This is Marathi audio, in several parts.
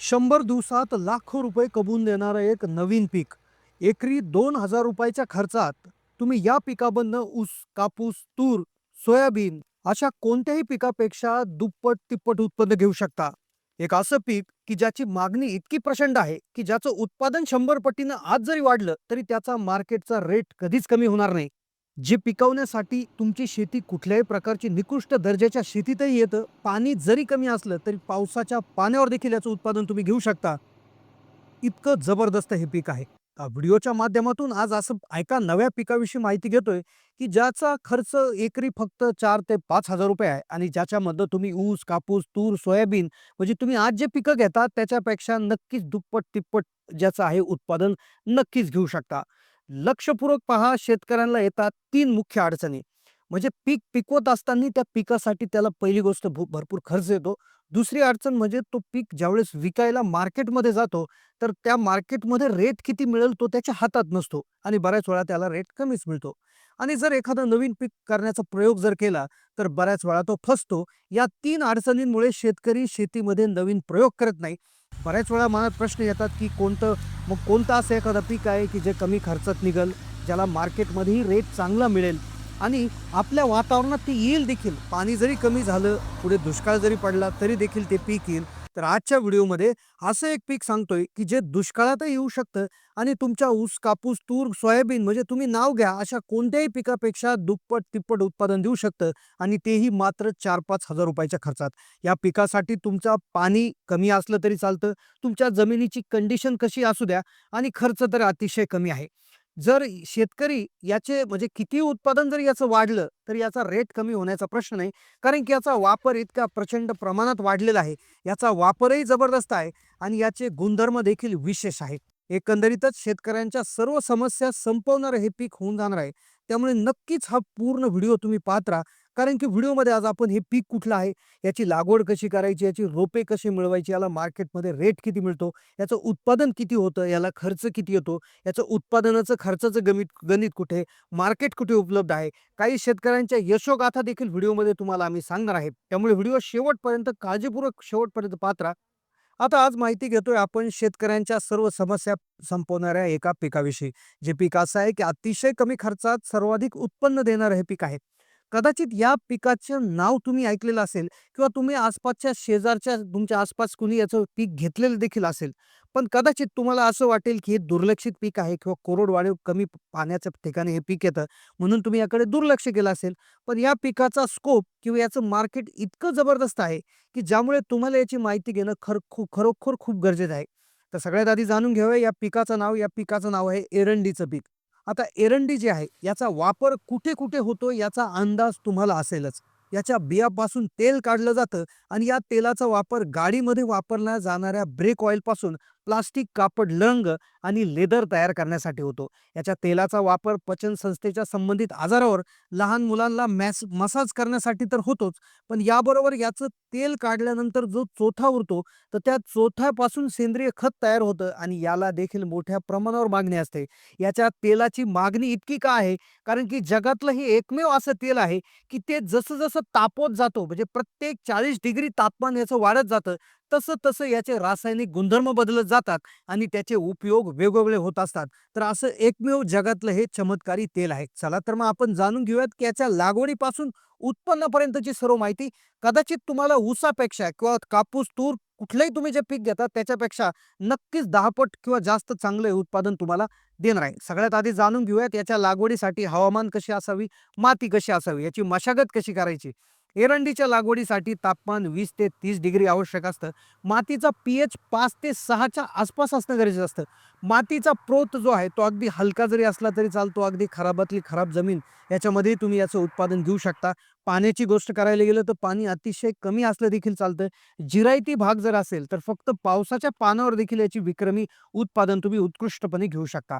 शंभर दिवसात लाखो रुपये कमवून देणारं एक नवीन पीक. एकरी दोन हजार रुपयाच्या खर्चात तुम्ही या पिकामधनं ऊस कापूस तूर सोयाबीन अशा कोणत्याही पिकापेक्षा दुप्पट तिप्पट उत्पन्न घेऊ शकता. एक असं पीक की ज्याची मागणी इतकी प्रचंड आहे की ज्याचं उत्पादन शंभर पटीनं आज जरी वाढलं तरी त्याचा मार्केटचा रेट कधीच कमी होणार नाही. जे पिकवण्यासाठी तुमची शेती कुठल्याही प्रकारची निकृष्ट दर्जाच्या शेतीतही येतं पाणी जरी कमी असलं तरी पावसाच्या पाण्यावर देखील याचं उत्पादन तुम्ही घेऊ शकता. इतकं जबरदस्त हे पीक आहे. व्हिडिओच्या माध्यमातून आज असं एका नव्या पिकाविषयी माहिती घेतोय की ज्याचा खर्च एकरी फक्त चार ते पाच हजार रुपये आहे आणि ज्याच्यामधलं तुम्ही ऊस कापूस तूर सोयाबीन म्हणजे तुम्ही आज जे पिकं घेता त्याच्यापेक्षा नक्कीच दुप्पट तिप्पट ज्याचं आहे उत्पादन नक्कीच घेऊ शकता. लक्षपूर्वक पहा शेतकऱ्यांना येतात तीन मुख्य अडचणी. म्हणजे पीक पिकवत असताना त्या पिकासाठी त्याला पहिली गोष्ट भरपूर खर्च येतो. दुसरी अडचण म्हणजे तो पीक ज्यावेळेस विकायला मार्केटमध्ये जातो तर त्या मार्केटमध्ये रेट किती मिळेल तो त्याच्या हातात नसतो आणि बऱ्याच वेळा त्याला रेट कमीच मिळतो. आणि जर एखादं नवीन पीक करण्याचा प्रयोग जर केला तर बऱ्याच वेळा तो फसतो. या तीन अडचणींमुळे शेतकरी शेतीमध्ये नवीन प्रयोग करत नाही. बऱ्याच वेळा मनात प्रश्न येतात की कोणतं मग कोणतं असं एखादं पीक आहे की जे कमी खर्चात निघल ज्याला मार्केटमध्येही रेट चांगला मिळेल? आणि आपल्या वातावरणात ते येईल देखील. पाणी जरी कमी झालं पुढे दुष्काळ जरी पडला तरी देखील ते पीक येईल. तर आजच्या व्हिडिओमध्ये असं एक पीक सांगतोय की जे दुष्काळातही येऊ शकतं आणि तुमच्या ऊस कापूस तूर सोयाबीन म्हणजे तुम्ही नाव घ्या अशा कोणत्याही पिकापेक्षा दुप्पट तिप्पट उत्पादन देऊ शकतं आणि तेही मात्र चार पाच हजार रुपयाच्या खर्चात. या पिकासाठी तुमचा पाणी कमी असलं तरी चालतं तुमच्या जमिनीची कंडिशन कशी असू द्या आणि खर्च तर अतिशय कमी आहे. जर शेतकरी याचे म्हणजे किती उत्पादन जर याचं वाढलं तर याचा रेट कमी होण्याचा प्रश्न नाही. कारण की याचा वापर इतका प्रचंड प्रमाणात वाढलेला आहे. याचा वापरही जबरदस्त आहे आणि याचे गुणधर्म देखील विशेष आहेत. एकंदरीतच शेतकऱ्यांच्या सर्व समस्या संपवणारं हे पीक होऊन जाणार आहे. त्यामुळे नक्कीच हा पूर्ण व्हिडिओ तुम्ही पाहत राहा. कारण की व्हिडिओमध्ये आज आपण हे पीक कुठलं आहे याची लागवड कशी करायची याची रोपे कशी मिळवायची याला मार्केटमध्ये रेट किती मिळतो याचं उत्पादन किती होतं याला खर्च किती येतो याचं उत्पादनाचं खर्चाचं गणित गणित कुठे मार्केट कुठे उपलब्ध आहे काही शेतकऱ्यांच्या यशोगाथा देखील व्हिडिओमध्ये तुम्हाला आम्ही सांगणार आहे. त्यामुळे व्हिडिओ शेवटपर्यंत काळजीपूर्वक शेवटपर्यंत पात्रा. आता आज माहिती घेतोय आपण शेतकऱ्यांच्या सर्व समस्या संपवणाऱ्या एका पिकाविषयी. जे पीक असं आहे की अतिशय कमी खर्चात सर्वाधिक उत्पन्न देणारं हे पीक आहे. कदाचित या पिकाचं नाव तुम्ही ऐकलेलं असेल किंवा तुम्ही आसपासच्या शेजारच्या तुमच्या आसपास कुणी याचं पीक घेतलेलं देखील असेल. पण कदाचित तुम्हाला असं वाटेल की हे दुर्लक्षित पीक आहे किंवा कोरडवाढीव कमी पाण्याच्या ठिकाणी हे पीक येतं म्हणून तुम्ही याकडे दुर्लक्ष केलं असेल. पण या पिकाचा स्कोप किंवा याचं मार्केट इतकं जबरदस्त आहे की ज्यामुळे तुम्हाला याची माहिती घेणं खर खूप खरोखर खूप गरजेचं आहे. तर सगळ्यात आधी जाणून घेऊया या पिकाचं नाव या पिकाचं नाव आहे एरंडीचं पीक. आता एरंडी जे आहे याचा वापर कुठे कुठे होतो याचा अंदाज तुम्हाला असेलच. याच्या बियापासून तेल काढलं जातं आणि या तेलाचा वापर गाडीमध्ये वापरल्या जाणाऱ्या ब्रेक ऑइलपासून प्लास्टिक कापड लंग आणि लेदर तयार करण्यासाठी होतो. याच्या तेलाचा वापर पचन संस्थेच्या संबंधित आजारावर लहान मुलांना मॅस मसाज करण्यासाठी तर होतोच पण याबरोबर याचं तेल काढल्यानंतर जो चोथा उरतो तर त्या चोथ्यापासून सेंद्रिय खत तयार होतं आणि याला देखील मोठ्या प्रमाणावर मागणी असते. याच्या तेलाची मागणी इतकी का आहे? कारण की जगातलं हे एकमेव असं तेल आहे की ते जसं जसं तापवत जातो म्हणजे प्रत्येक चाळीस डिग्री तापमान याचं वाढत जातं तसं तसं याचे रासायनिक गुणधर्म बदलत जातात आणि त्याचे उपयोग वेगवेगळे होत असतात. तर असं एकमेव जगातलं हे चमत्कारी तेल आहे. चला तर मग आपण जाणून घेऊयात की याच्या लागवडीपासून उत्पन्नापर्यंतची सर्व माहिती कदाचित तुम्हाला ऊसापेक्षा किंवा कापूस तूर कुठलंही तुम्ही जे पीक घेता त्याच्यापेक्षा नक्कीच दहापट किंवा जास्त चांगलं उत्पादन तुम्हाला देणार आहे. सगळ्यात आधी जाणून घेऊयात याच्या लागवडीसाठी हवामान कशी असावी माती कशी असावी याची मशागत कशी करायची? एरंडीच्या लागवडीसाठी तापमान वीस ते तीस डिग्री आवश्यक असतं. मातीचा पी एच पाच ते सहाच्या आसपास असणं गरजेचं असतं. मातीचा प्रोत जो आहे तो अगदी हलका जरी असला तरी चालतो अगदी खराबातली खराब जमीन याच्यामध्ये तुम्ही याचं उत्पादन घेऊ शकता. पाण्याची गोष्ट करायला गेलं तर पाणी अतिशय कमी असलं देखील चालतं. जिरायती भाग जर असेल तर फक्त पावसाच्या पानावर देखील याची विक्रमी उत्पादन तुम्ही उत्कृष्टपणे घेऊ शकता.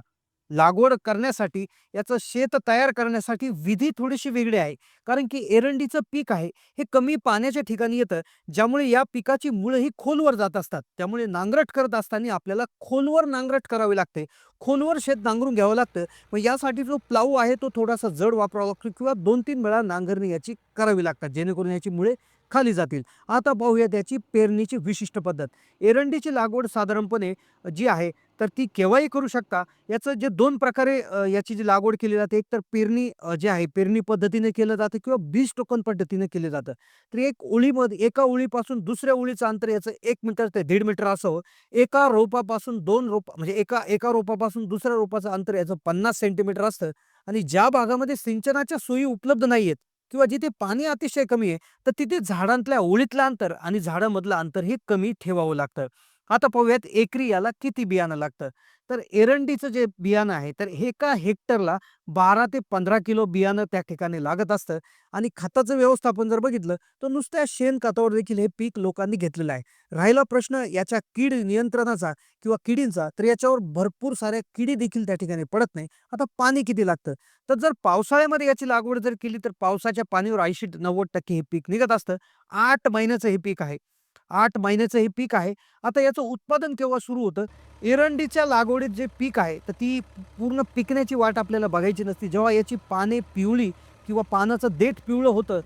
लागवड करण्यासाठी याचं शेत तयार करण्यासाठी विधी थोडीशी वेगळी आहे. कारण की एरंडीचं पीक आहे हे कमी पाण्याच्या ठिकाणी येतं ज्यामुळे या पिकाची मुळं ही खोलवर जात असतात. त्यामुळे नांगरट करत असताना आपल्याला खोलवर नांगरट करावी लागते. खोलवर शेत नांगरून घ्यावं लागतं. मग यासाठी जो प्लाऊ आहे तो थोडासा जड वापरावा लागतो किंवा दोन तीन वेळा नांगरणी याची करावी लागतात जेणेकरून याची मुळे खाली जातील. आता पाहूया त्याची पेरणीची विशिष्ट पद्धत. एरंडीची लागवड साधारणपणे जी आहे तर ती केव्हाही करू शकता? याचं जे दोन प्रकारे याची जी लागवड केली जाते एक तर पेरणी जे आहे पेरणी पद्धतीने केलं जातं किंवा बीज टोकन पद्धतीने केलं जातं. तर एक ओळीमध्ये एका ओळीपासून दुसऱ्या ओळीचं अंतर याचं एक मीटर ते दीड मीटर असं एका रोपापासून दोन रोप म्हणजे एका एका रोपापासून दुसऱ्या रोपाचं अंतर याचं पन्नास सेंटीमीटर असतं. आणि ज्या भागामध्ये सिंचनाच्या सोयी उपलब्ध नाही आहेत किंवा जिथे पाणी अतिशय कमी आहे तर तिथे झाडांतल्या ओळीतलं अंतर आणि झाडामधलं अंतर हे कमी ठेवावं लागतं. आता पाहूयात एकरी याला किती बियाणं लागतं? तर एरंडीचं जे बियाणं आहे तर एका हेक्टरला बारा ते पंधरा किलो बियाणं त्या ठिकाणी लागत असतं. आणि खताचं व्यवस्थापन जर बघितलं तर नुसत्या शेणखतावर देखील हे पीक लोकांनी घेतलेलं आहे. राहिला प्रश्न याच्या कीड नियंत्रणाचा किंवा किडींचा तर याच्यावर भरपूर साऱ्या किडी देखील त्या ठिकाणी पडत नाही. आता पाणी किती लागतं? तर जर पावसाळ्यामध्ये याची लागवड जर केली तर पावसाच्या पाणीवर ऐंशी नव्वद टक्के हे पीक निघत असतं. आठ महिन्याचं हे पीक आहे. आठ महिन्याचं हे पीक आहे. आता याचं उत्पादन केव्हा सुरू होतं? एरंडीच्या लागवडीत जे पीक आहे तर ती पूर्ण पिकण्याची वाट आपल्याला बघायची नसती. जेव्हा याची पाने पिवळी किंवा पानाचं देठ पिवळं होतं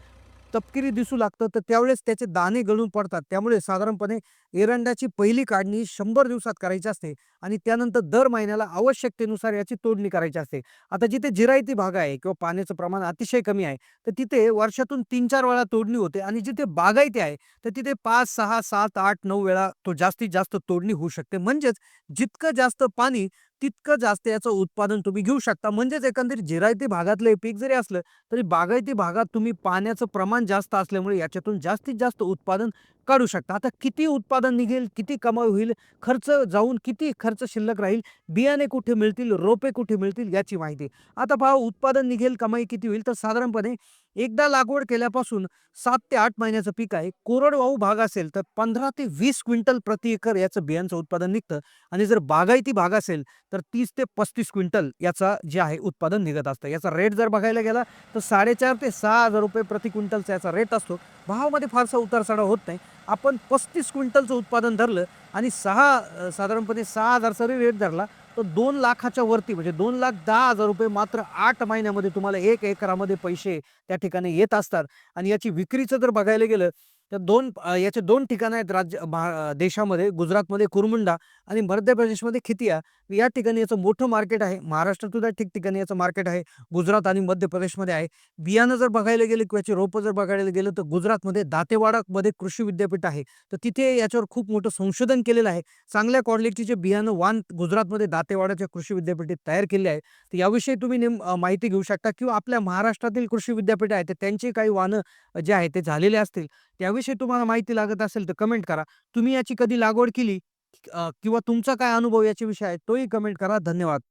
तपकिरी दिसू लागतं तर त्यावेळेस त्याचे दाणे गळून पडतात. त्यामुळे साधारणपणे एरंडाची पहिली काढणी शंभर दिवसात करायची असते आणि त्यानंतर दर महिन्याला आवश्यकतेनुसार याची तोडणी करायची असते. आता जिथे जिरायती भाग आहे किंवा पाण्याचं प्रमाण अतिशय कमी आहे तर तिथे वर्षातून तीन चार वेळा तोडणी होते आणि जिथे बागायती आहे तर तिथे पाच सहा सात आठ नऊ वेळा तो जास्तीत जास्त तोडणी होऊ शकते. म्हणजेच जितकं जास्त पाणी तितकं जास्त याचं उत्पादन तुम्ही घेऊ शकता. म्हणजेच एकंदरीत जिरायती भागातलं हे पीक जरी असलं तरी बागायती भागात तुम्ही पाण्याचं प्रमाण जास्त असल्यामुळे याच्यातून जास्तीत जास्त उत्पादन काढू शकता. आता किती उत्पादन निघेल किती कमाई होईल खर्च जाऊन किती खर्च शिल्लक राहील बियाणे कुठे मिळतील रोपे कुठे मिळतील याची माहिती. आता पहा उत्पादन निघेल कमाई किती होईल? तर साधारणपणे एकदा लागवड केल्यापासून सात ते आठ महिन्याचं पीक आहे. कोरडवाहू भाग असेल तर पंधरा ते वीस क्विंटल प्रति एकर याचं बियांचं उत्पादन निघतं. आणि जर बागायती भाग असेल तर तीस ते पस्तीस क्विंटल याचा जे आहे उत्पादन निघत असतं. याचा रेट जर बघायला गेला तर साडेचार ते सहा हजार रुपये प्रति क्विंटलचा याचा रेट असतो. भावामध्ये फारसा उतार चढाव होत नाही. आपण पस्तीस क्विंटलचं उत्पादन धरलं आणि सहा साधारणपणे सहा हजारचा जरी रेट धरला तर दोन लाखाच्या वरती म्हणजे दोन लाख दहा हजार रुपये मात्र आठ महिन्यामध्ये तुम्हाला एक एकरामध्ये पैसे त्या ठिकाणी येत असतात. आणि याची विक्रीचं जर बघायला गेलं तर दोन याचे दोन ठिकाणं आहेत राज्य भा देशामध्ये गुजरातमध्ये कुरमुंडा आणि मध्य प्रदेशमध्ये खितिया या ठिकाणी याचं मोठं मार्केट आहे. महाराष्ट्रात सुद्धा ठिकठिकाणी याचं मार्केट आहे. गुजरात आणि मध्य प्रदेशमध्ये आहे. बियाणं जर बघायला गेलं किंवा याची रोपं जर बघायला गेलं तर गुजरातमध्ये दातेवाडामध्ये कृषी विद्यापीठ आहे. तर तिथे याच्यावर खूप मोठं संशोधन केलेलं आहे. चांगल्या क्वालिटीचे बियाणं वाण गुजरातमध्ये दातेवाडाच्या कृषी विद्यापीठात तयार केले आहे. तर याविषयी तुम्ही नेम माहिती घेऊ शकता किंवा आपल्या महाराष्ट्रातील कृषी विद्यापीठ आहे तर त्यांची काही वाहनं जे आहे ते झालेले असतील. त्याविषयी तुम्हाला माहिती लागत असेल तर कमेंट करा. तुम्ही याची कधी लागवड केली? किंवा तुमचा काय अनुभव याच्या विषय आहे तोही कमेंट करा. धन्यवाद.